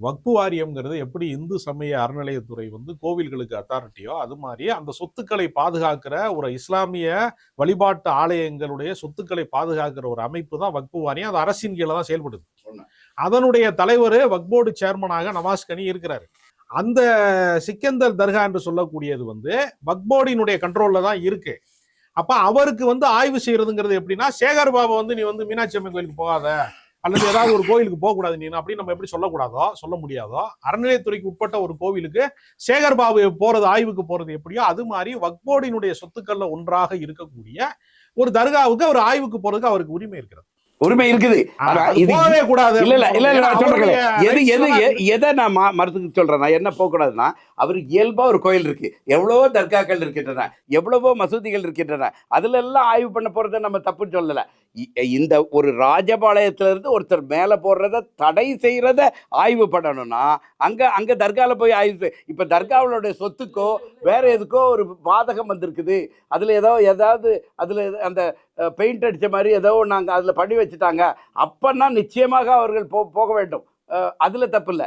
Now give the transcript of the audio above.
வக்பு வாரியம்ங்கிறது எப்படி இந்து சமய அறநிலையத்துறை வந்து கோவில்களுக்கு அத்தாரிட்டியோ அது மாதிரி அந்த சொத்துக்களை பாதுகாக்கிற ஒரு இஸ்லாமிய வழிபாட்டு ஆலயங்களுடைய சொத்துக்களை பாதுகாக்கிற ஒரு அமைப்பு தான் வக்பு வாரியம். அது அரசின் கீழே தான் செயல்படுது. அதனுடைய தலைவர் வக்போர்டு சேர்மனாக நவாஸ் கனி இருக்கிறாரு. அந்த சிக்கந்தர் தர்கா என்று சொல்லக்கூடியது வந்து வக்போர்டினுடைய கண்ட்ரோல்ல தான் இருக்கு. அப்ப அவருக்கு வந்து ஆய்வு செய்யறதுங்கிறது எப்படின்னா சேகர் பாபா வந்து நீ வந்து மீனாட்சி அம்மன் கோயிலுக்கு போகாத. அல்லது ஏதாவது ஒரு கோயிலுக்கு போகக்கூடாது கூடாது நீ அப்படின்னு நம்ம எப்படி சொல்லக்கூடாதோ சொல்ல முடியாதோ அறநிலையத்துறைக்கு உட்பட்ட ஒரு கோவிலுக்கு சேகர் பாபு போறது ஆய்வுக்கு போறது எப்படியோ அது மாதிரி வக்போர்டினுடைய சொத்துக்கள்ல ஒன்றாக இருக்கக்கூடிய ஒரு தர்காவுக்கு அவர் ஆய்வுக்கு போறதுக்கு அவருக்கு உரிமை இருக்கிறது. உரிமை இருக்குது. இது கூடாது. இல்ல இல்ல இல்ல நான் சொல்றேன் எது எது எதை நான் மா- மறுத்துக்கு சொல்றேன். நான் என்ன போகக்கூடாதுன்னா அவருக்கு இயல்பா ஒரு கோயில் இருக்கு. எவ்வளவோ தர்காக்கள் இருக்கின்றன. எவ்வளவோ மசூதிகள் இருக்கின்றன. அதுல எல்லாம் ஆய்வு பண்ண போறதை நம்ம தப்புன்னு சொல்லல. இந்த ஒரு ராஜபாளையத்துல இருந்து ஒருத்தர் மேல போடுறத தடை செய்யறத ஆய்வு பண்ணணும்னா அங்க அங்க தர்கால போய் ஆய்வு இப்ப தர்காவுடைய சொத்துக்கோ வேற எதுக்கோ ஒரு பாதகம் வந்திருக்குது. அதுல ஏதோ ஏதாவது அதுல அந்த பெயிண்ட் அடித்த மாதிரி ஏதோ நாங்கள் அதில் பண்ணி வச்சுட்டாங்க. அப்போன்னா நிச்சயமாக அவர்கள் போ போக வேண்டும். அதில் தப்பு இல்லை.